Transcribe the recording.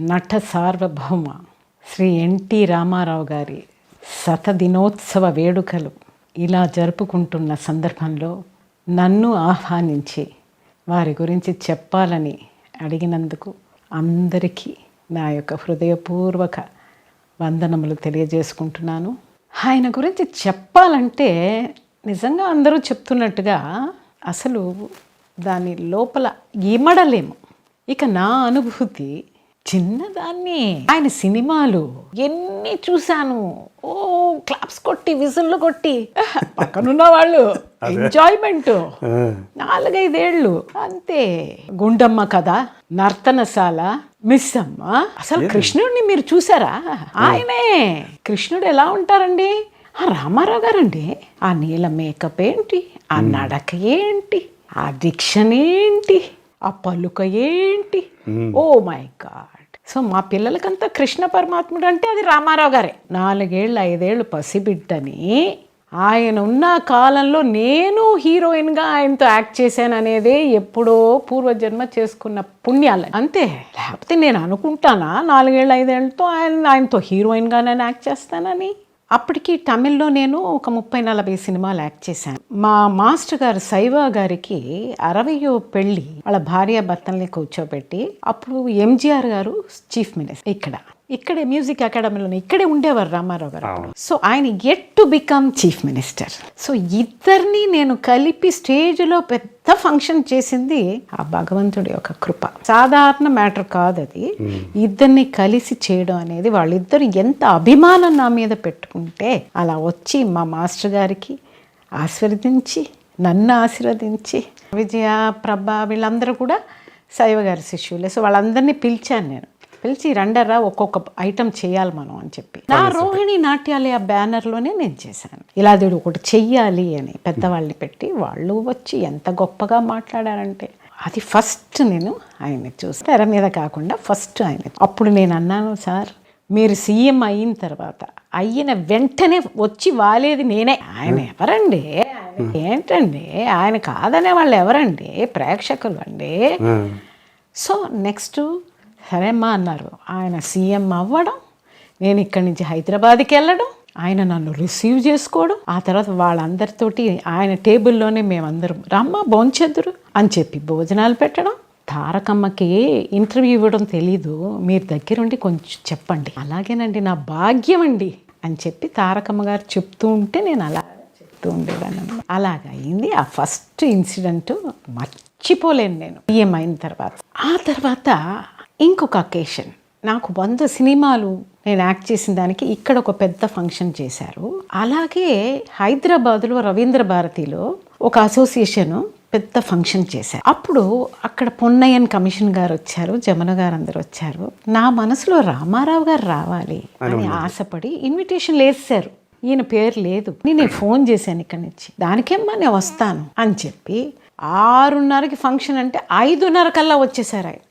నట సార్వభౌమ శ్రీ ఎన్టీ రామారావు గారి శతదినోత్సవ వేడుకలు ఇలా జరుపుకుంటున్న సందర్భంలో నన్ను ఆహ్వానించి వారి గురించి చెప్పాలని అడిగినందుకు అందరికీ నా యొక్క హృదయపూర్వక వందనములు తెలియజేసుకుంటున్నాను. ఆయన గురించి చెప్పాలంటే నిజంగా అందరూ చెప్తున్నట్టుగా అసలు దాని లోపల ఇమడలేము. ఇక నా అనుభూతి చిన్నదాన్ని. ఆయన సినిమాలు ఎన్ని చూశాను. ఓ క్లాప్స్ కొట్టి విసుళ్ళు కొట్టి. పక్కనున్న వాళ్ళు ఎంజాయ్మెంట్. నాలుగైదేళ్ళు. అంతే. గుండమ్మ కథ నర్తనశాల మిస్ అమ్మ అసలు కృష్ణుడిని మీరు చూసారా? ఆయనే. కృష్ణుడు ఎలా ఉంటారండి? ఆ రామారావు గారండి. ఆ నీల మేకప్ ఏంటి? ఆ నడక ఏంటి? ఆ డిక్షన్ ఏంటి ఆ పలుక ఏంటి? ఓ మై గాడ్ సో మా పిల్లలకంతా కృష్ణ పరమాత్ముడు అంటే అది రామారావు గారే. నాలుగేళ్ళు ఐదేళ్ళు పసిబిడ్డని ఆయన ఉన్న కాలంలో నేను హీరోయిన్గా ఆయనతో యాక్ట్ చేశాను అనేదే ఎప్పుడో పూర్వజన్మ చేసుకున్న పుణ్యాలు అంతే. లేకపోతే నేను అనుకుంటానా నాలుగేళ్ళు ఐదేళ్ళతో ఆయన ఆయనతో హీరోయిన్గా నేను యాక్ట్ చేస్తానని? అప్పటికి తమిళ్ళో నేను ఒక ముప్పై నలభై సినిమాలు యాక్ట్ చేశాను. మా మాస్టర్ గారు సైవా గారికి అరవయో పెళ్ళి వాళ్ళ భార్య భర్తల్ని కూర్చోబెట్టి అప్పుడు ఎంజీఆర్ గారు చీఫ్ మినిస్టర్ ఇక్కడ. ఇక్కడే మ్యూజిక్ అకాడమీలోనే ఇక్కడే ఉండేవారు రామారావు గారు. సో ఆయన at to become chief minister so ఇద్దరిని నేను కలిపి స్టేజ్లో పెద్ద ఫంక్షన్ చేసింది ఆ భగవంతుడి యొక్క కృప. సాధారణ మ్యాటర్ కాదు అది. ఇద్దరిని కలిసి చేయడం అనేది వాళ్ళిద్దరు ఎంత అభిమానం నా మీద పెట్టుకుంటే అలా వచ్చి మా మాస్టర్ గారికి ఆశీర్వదించి నన్ను ఆశీర్వదించి విజయ ప్రభ వీళ్ళందరూ కూడా శైవ గారి శిష్యులే. సో వాళ్ళందరినీ పిలిచాను నేను. పిలిచి రండరా ఒక్కొక్క ఐటమ్ చేయాలి మనం అని చెప్పి. నా రోహిణి నాట్యాలయ బ్యానర్లోనే నేను చేశాను. ఇలా దేవుడు ఒకటి చెయ్యాలి అని పెద్దవాళ్ళని పెట్టి వాళ్ళు వచ్చి ఎంత గొప్పగా మాట్లాడారంటే అది ఫస్ట్ నేను ఆయన్ని చూసి తెర మీద కాకుండా ఫస్ట్ ఆయన అప్పుడు నేను అన్నాను సార్ మీరు సీఎం అయిన తర్వాత అయిన వెంటనే వచ్చి వాలేది నేనే. ఆయన ఎవరండి? ఆయన ఏంటండి? ఆయన కాదనే వాళ్ళు ఎవరండి? ప్రేక్షకులు అండి? సో నెక్స్ట్ సరే అమ్మా అన్నారు. ఆయన సీఎం అవ్వడం నేను ఇక్కడి నుంచి హైదరాబాద్కి వెళ్ళడం ఆయన నన్ను రిసీవ్ చేసుకోవడం ఆ తర్వాత వాళ్ళందరితోటి ఆయన టేబుల్లోనే మేమందరం రమ్మ భోంచెద్దురు అని చెప్పి భోజనాలు పెట్టడం. తారకమ్మకి ఇంటర్వ్యూ ఇవ్వడం తెలీదు. మీరు దగ్గరుండి కొంచెం చెప్పండి. అలాగేనండి నా భాగ్యం అండి అని చెప్పి తారకమ్మ గారు చెప్తూ ఉంటే నేను అలా చెప్తూ ఉండేదాన్ని అన్నమాట. అలాగ అయింది. ఆ ఫస్ట్ ఇన్సిడెంట్ మర్చిపోలేను నేను. పిఎం అయిన తర్వాత. ఆ తర్వాత ఇంకొక అకేషన్. నాకు వంద సినిమాలు నేను యాక్ట్ చేసిన దానికి ఇక్కడ ఒక పెద్ద ఫంక్షన్ చేశారు. అలాగే హైదరాబాద్లో రవీంద్ర భారతిలో ఒక అసోసియేషన్ పెద్ద ఫంక్షన్ చేశారు. అప్పుడు అక్కడ పొన్నయ్యన్ కమిషన్ గారు వచ్చారు జమున గారు అందరు వచ్చారు. నా మనసులో రామారావు గారు రావాలి అని ఆశపడి ఇన్విటేషన్ వేసారు ఈయన పేరు లేదు. నేను ఫోన్ చేశాను ఇక్కడి నుంచి. దానికేమ్మా నేను వస్తాను అని చెప్పి ఆరున్నరకి ఫంక్షన్ అంటే ఐదున్నర కల్లా వచ్చేసారు ఆయన.